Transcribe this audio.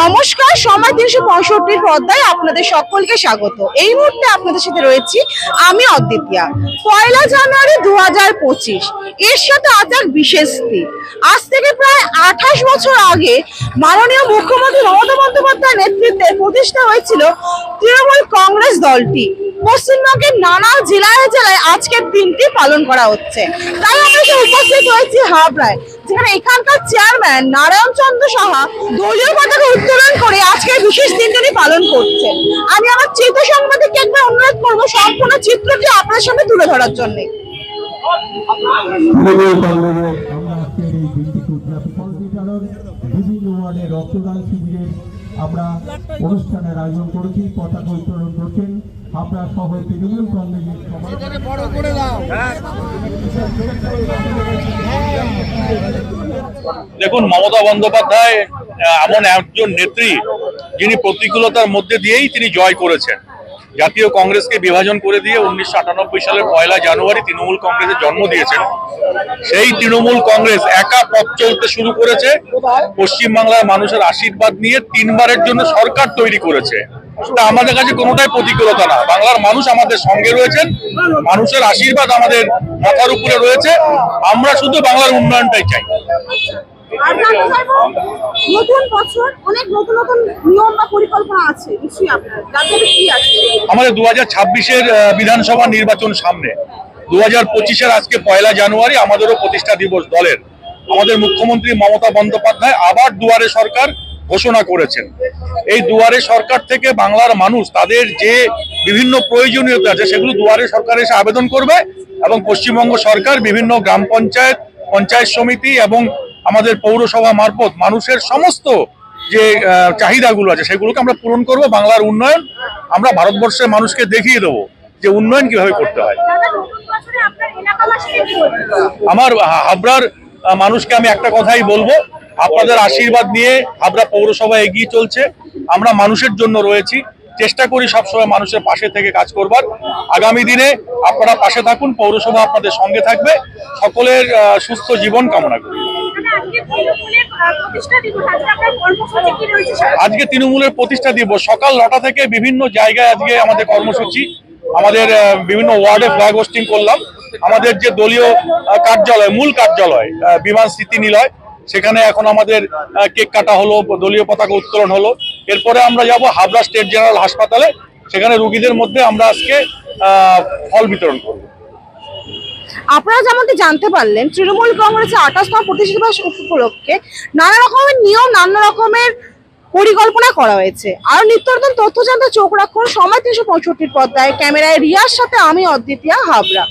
নমস্কার, সময় তিনশো পঁয়ষট্টির পর্দায় আপনাদের সকলকে স্বাগত। এই মুহূর্তে আপনাদের সাথে রয়েছি আমি অদ্বিতীয়া। পয়লা জানুয়ারি দু হাজার পঁচিশ, এর সাথে আজ এক বিশেষ দিন। আজ থেকে প্রায় আঠাশ বছর আগে মাননীয় মুখ্যমন্ত্রী মমতা বন্দ্যোপাধ্যায়ের নেতৃত্বে প্রতিষ্ঠা হয়েছিল তৃণমূল কংগ্রেস দলটি। পশ্চিমবঙ্গের নানা জেলায় জেলায় আজকের দিনটি পালন করা হচ্ছে। তাই আমরা উপস্থিত হয়েছি হাবড়ায় যেখানে এখানকার চেয়ারম্যান নারায়ণ চন্দ্র সাহা দলীয় পতাকা উত্তোলন করে আজকের বিশেষ দিনটি পালন করছেন। আমি আমার চিত্র সংবাদকে একবার অনুরোধ করব সম্পূর্ণ চিত্রটি আপনার সামনে তুলে ধরার জন্য। আমরা অনুষ্ঠানের আয়োজন করেছি, পতাকা উত্তোলন করছেন। আপনার সবাই দেখুন মমতা বন্দ্যোপাধ্যায় এমন একজন নেত্রী যিনি প্রতিকূলতার মধ্যে দিয়েই তিনি জয় করেছেন। জাতীয় কংগ্রেসকে বিভাজন করে দিয়ে উনিশশো আটানব্বই সালের পয়লা জানুয়ারি তৃণমূল কংগ্রেসের জন্ম দিয়েছেন। সেই তৃণমূল কংগ্রেস একা পথ চলতে শুরু করেছে। পশ্চিমবাংলার মানুষের আশীর্বাদ নিয়ে তিনবারের জন্য সরকার তৈরি করেছে। তা আমাদের কাছে কোনোটাই প্রতিকূলতা না। বাংলার মানুষ আমাদের সঙ্গে রয়েছেন মানুষের আশীর্বাদ আমাদের মাথার উপরে রয়েছে। আমরা শুধু বাংলার উন্নয়নটাই চাই। আমাদের দু হাজার ছাব্বিশের বিধানসভা নির্বাচন সামনে। দু হাজার পঁচিশের আজকে পয়লা জানুয়ারি আমাদেরও প্রতিষ্ঠা দিবস দলের। আমাদের মুখ্যমন্ত্রী মমতা বন্দ্যোপাধ্যায় আবার দুয়ারে সরকার ঘোষণা করেছেন। এই দুয়ারে সরকার থেকে বাংলার মানুষ তাদের যে বিভিন্ন প্রয়োজনীয়তা আছে সেগুলো দুয়ারে সরকার এসে আবেদন করবে এবং পশ্চিমবঙ্গ সরকার বিভিন্ন গ্রাম পঞ্চায়েত পঞ্চায়েত সমিতি এবং আমাদের পৌরসভা মারফত মানুষের সমস্ত যে চাহিদাগুলো আছে সেগুলোকে আমরা পূরণ করব। বাংলার উন্নয়ন আমরা ভারতবর্ষের মানুষকে দেখিয়ে দেবো যে উন্নয়ন কীভাবে করতে হয়? আমার হাবড়ার মানুষকে আমি একটা কথাই বলব আপনাদের আশীর্বাদ নিয়ে হাবড়া পৌরসভা এগিয়ে চলছে। আমরা মানুষের জন্য রয়েছি। চেষ্টা করি সবসময় মানুষের পাশে থেকে কাজ করবার। আগামী দিনে আপনারা পাশে থাকুন পৌরসভা আপনাদের সঙ্গে থাকবে। সকলের সুস্থ জীবন কামনা করি। আজকে তৃণমূলের, প্রতিষ্ঠা দিবস আজকে তৃণমূলের প্রতিষ্ঠা দিবস। সকাল নটা থেকে বিভিন্ন জায়গায় আজকে আমাদের কর্মসূচি। আমাদের বিভিন্ন ওয়ার্ডে ফ্ল্যাগ হোস্টিং করলাম। আমাদের যে দলীয় কার্যালয় মূল কার্যালয় বিমান স্মৃতি নিলয় সেখানে এখন আমাদের কেক কাটা হলো, দলীয় পতাকা উত্তোলন হলো। এরপরে আমরা যাব হাবড়া স্টেট জেনারেল হাসপাতালে। সেখানে রুগীদের মধ্যে আমরা আজকে ফল বিতরণ করব। আপনারা যেমনটি জানতে পারলেন, তৃণমূল কংগ্রেসের আঠাশতম প্রতিষ্ঠা দিবস উপলক্ষে নানা রকমের নিয়ম, নানা রকমের পরিকল্পনা করা হয়েছে। আর নিত্য নতুন তথ্য জানতে চোখ রাখুন সময় তিনশো পঁয়ষট্টির পর্দায়। ক্যামেরায় রিয়ার সাথে আমি অদ্বিতীয়া, হাবড়া।